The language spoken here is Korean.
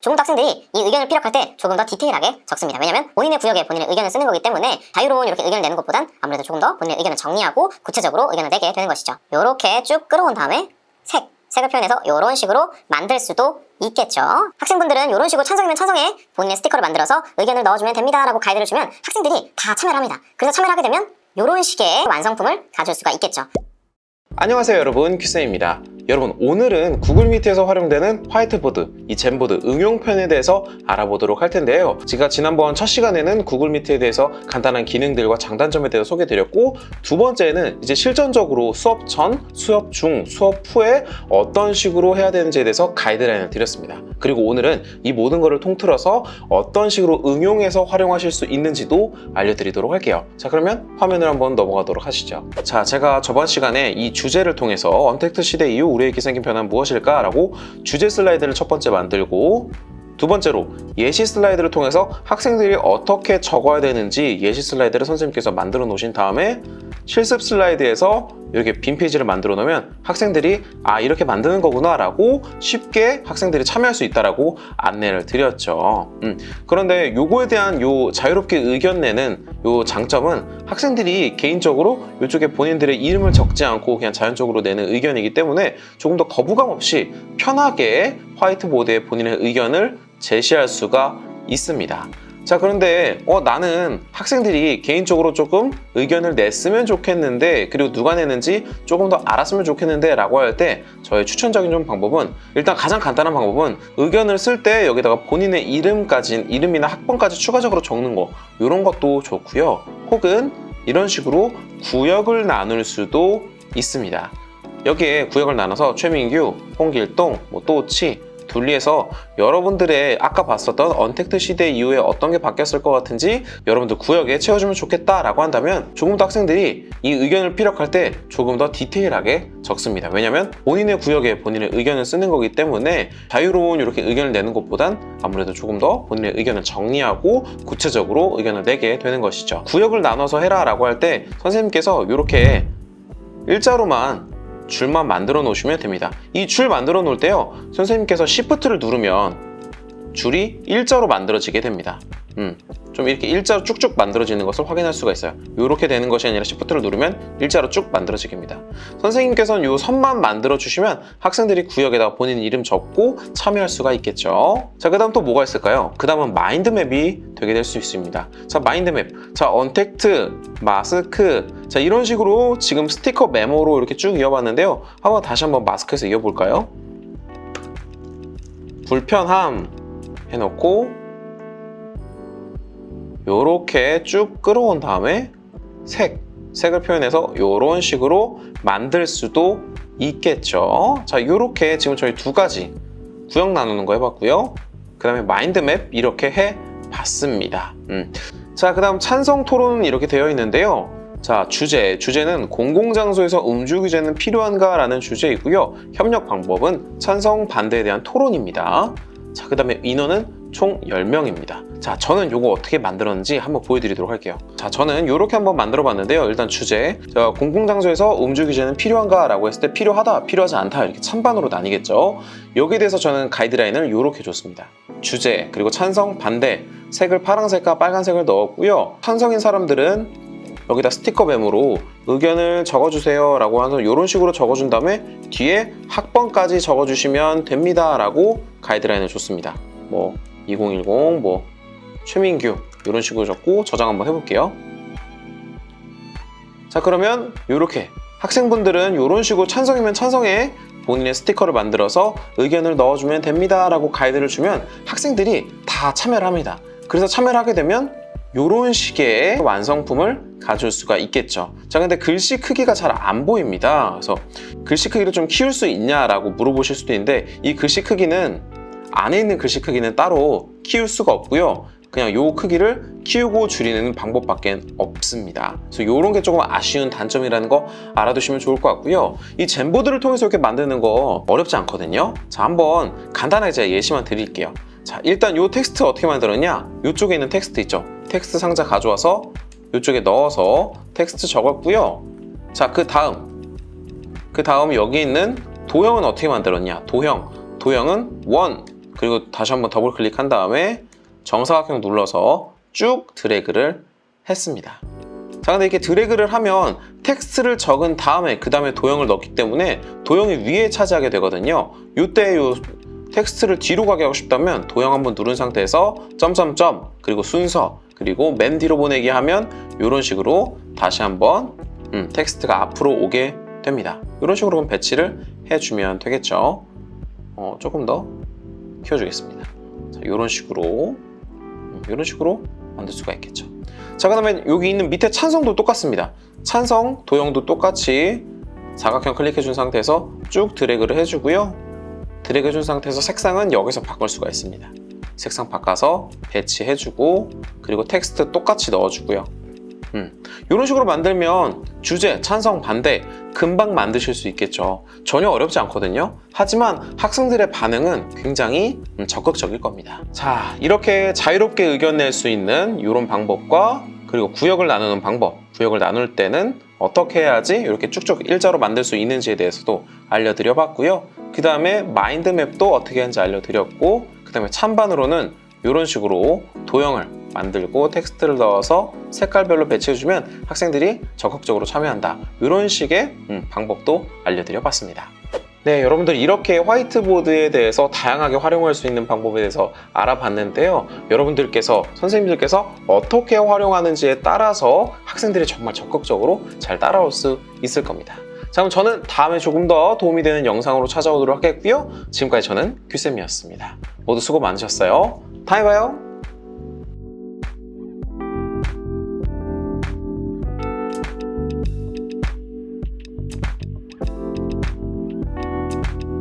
조금 더 학생들이 이 의견을 피력할 때 조금 더 디테일하게 적습니다. 왜냐면 본인의 구역에 본인의 의견을 쓰는 거기 때문에 자유로운 이렇게 의견을 내는 것보단 아무래도 조금 더 본인의 의견을 정리하고 구체적으로 의견을 내게 되는 것이죠. 이렇게 쭉 끌어온 다음에 색, 색을 표현해서 이런 식으로 만들 수도 있겠죠. 학생분들은 이런 식으로 찬성이면 찬성에 본인의 스티커를 만들어서 의견을 넣어주면 됩니다라고 가이드를 주면 학생들이 다 참여를 합니다. 그래서 참여를 하게 되면 이런 식의 완성품을 가져올 수가 있겠죠. 안녕하세요 여러분 큐쌤입니다 여러분 오늘은 구글 미트에서 활용되는 화이트보드 이 젠보드 응용편에 대해서 알아보도록 할 텐데요. 제가 지난번 첫 시간에는 구글 미트에 대해서 간단한 기능들과 장단점에 대해서 소개드렸고 두 번째는 이제 실전적으로 수업 전, 수업 중, 수업 후에 어떤 식으로 해야 되는지에 대해서 가이드라인을 드렸습니다. 그리고 오늘은 이 모든 것을 통틀어서 어떤 식으로 응용해서 활용하실 수 있는지도 알려드리도록 할게요. 자 그러면 화면을 한번 넘어가도록 하시죠. 자 제가 저번 시간에 이 주제를 통해서 언택트 시대 이후 우리에게 생긴 변화는 무엇일까? 라고 주제 슬라이드를 첫 번째 만들고 두 번째로 예시 슬라이드를 통해서 학생들이 어떻게 적어야 되는지 예시 슬라이드를 선생님께서 만들어 놓으신 다음에 실습 슬라이드에서 이렇게 빈 페이지를 만들어 놓으면 학생들이 아 이렇게 만드는 거구나 라고 쉽게 학생들이 참여할 수 있다라고 안내를 드렸죠 음, 그런데 요거에 대한 요 자유롭게 의견 내는 요 장점은 학생들이 개인적으로 이쪽에 본인들의 이름을 적지 않고 그냥 자연적으로 내는 의견이기 때문에 조금 더 거부감 없이 편하게 화이트보드에 본인의 의견을 제시할 수가 있습니다. 자, 그런데 어, 나는 학생들이 개인적으로 조금 의견을 냈으면 좋겠는데 그리고 누가 내는지 조금 더 알았으면 좋겠는데 라고 할 때 저의 추천적인 좀 방법은 일단 가장 간단한 방법은 의견을 쓸 때 여기다가 본인의 이름까지 이름이나 학번까지 추가적으로 적는 거 이런 것도 좋고요. 혹은 이런 식으로 구역을 나눌 수도 있습니다. 여기에 구역을 나눠서 최민규, 홍길동, 뭐 또치, 둘리에서 여러분들의 아까 봤었던 언택트 시대 이후에 어떤 게 바뀌었을 것 같은지 여러분들 구역에 채워주면 좋겠다라고 한다면 조금 더 학생들이 이 의견을 피력할 때 조금 더 디테일하게 적습니다. 왜냐면 본인의 구역에 본인의 의견을 쓰는 거기 때문에 자유로운 이렇게 의견을 내는 것보단 아무래도 조금 더 본인의 의견을 정리하고 구체적으로 의견을 내게 되는 것이죠. 구역을 나눠서 해라 라고 할 때 선생님께서 이렇게 일자로만 줄만 만들어 놓으시면 됩니다. 이 줄 만들어 놓을 때요. 선생님께서 Shift를 누르면 줄이 일자로 만들어지게 됩니다. 음, 좀 이렇게 일자로 쭉쭉 만들어지는 것을 확인할 수가 있어요. 이렇게 되는 것이 아니라 Shift를 누르면 일자로 쭉 만들어지게 됩니다. 선생님께서는 이 선만 만들어 주시면 학생들이 구역에다가 본인 이름 적고 참여할 수가 있겠죠. 자, 그 다음 또 뭐가 있을까요? 그 다음은 마인드맵이 되게 될 수 있습니다. 자, 마인드맵. 자, 언택트, 마스크. 자, 이런 식으로 지금 스티커 메모로 이렇게 쭉 이어봤는데요. 한번 다시 한번 마스크에서 이어볼까요? 불편함 해놓고 요렇게 쭉 끌어온 다음에 색, 색을 표현해서 요런 식으로 만들 수도 있겠죠. 자, 요렇게 지금 저희 두 가지 구역 나누는 거 해봤고요. 그 다음에 마인드맵 이렇게 해봤습니다. 음. 자, 그 다음 찬성 토론은 이렇게 되어 있는데요. 자, 주제. 주제는 공공장소에서 음주 규제는 필요한가? 라는 주제이고요. 협력 방법은 찬성, 반대에 대한 토론입니다. 자, 그 다음에 인원은 총 10명입니다. 자, 저는 이거 어떻게 만들었는지 한번 보여드리도록 할게요. 자, 저는 이렇게 한번 만들어 봤는데요. 일단 주제. 자, 공공장소에서 음주 규제는 필요한가? 라고 했을 때 필요하다, 필요하지 않다. 이렇게 찬반으로 나뉘겠죠. 여기에 대해서 저는 가이드라인을 이렇게 줬습니다. 주제, 그리고 찬성, 반대. 색을 파란색과 빨간색을 넣었고요. 찬성인 사람들은 여기다 스티커 메모로 의견을 적어주세요 라고 해서 이런 식으로 적어준 다음에 뒤에 학번까지 적어주시면 됩니다 라고 가이드라인을 줬습니다. 뭐 2010, 뭐 최민규 이런 식으로 적고 저장 한번 해볼게요. 자 그러면 이렇게 학생분들은 이런 식으로 찬성이면 찬성에 본인의 스티커를 만들어서 의견을 넣어주면 됩니다 라고 가이드를 주면 학생들이 다 참여를 합니다. 그래서 참여를 하게 되면 이런 식의 완성품을 가져올 수가 있겠죠. 자, 근데 글씨 크기가 잘 안 보입니다. 그래서 글씨 크기를 좀 키울 수 있냐라고 물어보실 수도 있는데 이 글씨 크기는 안에 있는 글씨 크기는 따로 키울 수가 없고요. 그냥 요 크기를 키우고 줄이는 방법밖에 없습니다. 그래서 이런 게 조금 아쉬운 단점이라는 거 알아두시면 좋을 것 같고요. 이 젠보드를 통해서 이렇게 만드는 거 어렵지 않거든요. 자, 한번 간단하게 제가 예시만 드릴게요. 자, 일단 요 텍스트 어떻게 만들었냐? 이쪽에 있는 텍스트 있죠? 텍스트 상자 가져와서 이쪽에 넣어서 텍스트 적었고요. 자, 그 다음. 그 다음 여기 있는 도형은 어떻게 만들었냐? 도형. 도형은 원, 그리고 다시 한번 더블 클릭한 다음에 정사각형 눌러서 쭉 드래그를 했습니다. 자, 근데 이렇게 드래그를 하면 텍스트를 적은 다음에 그 다음에 도형을 넣기 때문에 도형이 위에 차지하게 되거든요. 이때 요 텍스트를 뒤로 가게 하고 싶다면 도형 한번 누른 상태에서 점점점 그리고 순서 그리고 맨 뒤로 보내기 하면 이런 식으로 다시 한번 음, 텍스트가 앞으로 오게 됩니다. 이런 식으로 그럼 배치를 해주면 되겠죠. 어, 조금 더 키워주겠습니다. 자, 이런 식으로 음, 이런 식으로 만들 수가 있겠죠. 자, 그 다음에 여기 있는 밑에 찬성도 똑같습니다. 찬성 도형도 똑같이 사각형 클릭해 준 상태에서 쭉 드래그를 해주고요. 드래그 준 상태에서 색상은 여기서 바꿀 수가 있습니다. 색상 바꿔서 배치해주고 그리고 텍스트 똑같이 넣어주고요. 음, 이런 식으로 만들면 주제, 찬성, 반대 금방 만드실 수 있겠죠. 전혀 어렵지 않거든요. 하지만 학생들의 반응은 굉장히 음, 적극적일 겁니다. 자, 이렇게 자유롭게 의견 낼 수 있는 이런 방법과 그리고 구역을 나누는 방법, 구역을 나눌 때는 어떻게 해야지 이렇게 쭉쭉 일자로 만들 수 있는지에 대해서도 알려드려 봤고요. 그 다음에 마인드맵도 어떻게 하는지 알려드렸고, 그 다음에 찬반으로는 이런 식으로 도형을 만들고 텍스트를 넣어서 색깔별로 배치해주면 학생들이 적극적으로 참여한다. 이런 식의 음, 방법도 알려드려 봤습니다. 네, 여러분들 이렇게 화이트보드에 대해서 다양하게 활용할 수 있는 방법에 대해서 알아봤는데요. 여러분들께서, 선생님들께서 어떻게 활용하는지에 따라서 학생들이 정말 적극적으로 잘 따라올 수 있을 겁니다. 자, 그럼 저는 다음에 조금 더 도움이 되는 영상으로 찾아오도록 하겠고요. 지금까지 저는 규쌤이었습니다. 모두 수고 많으셨어요. 다음에 봐요.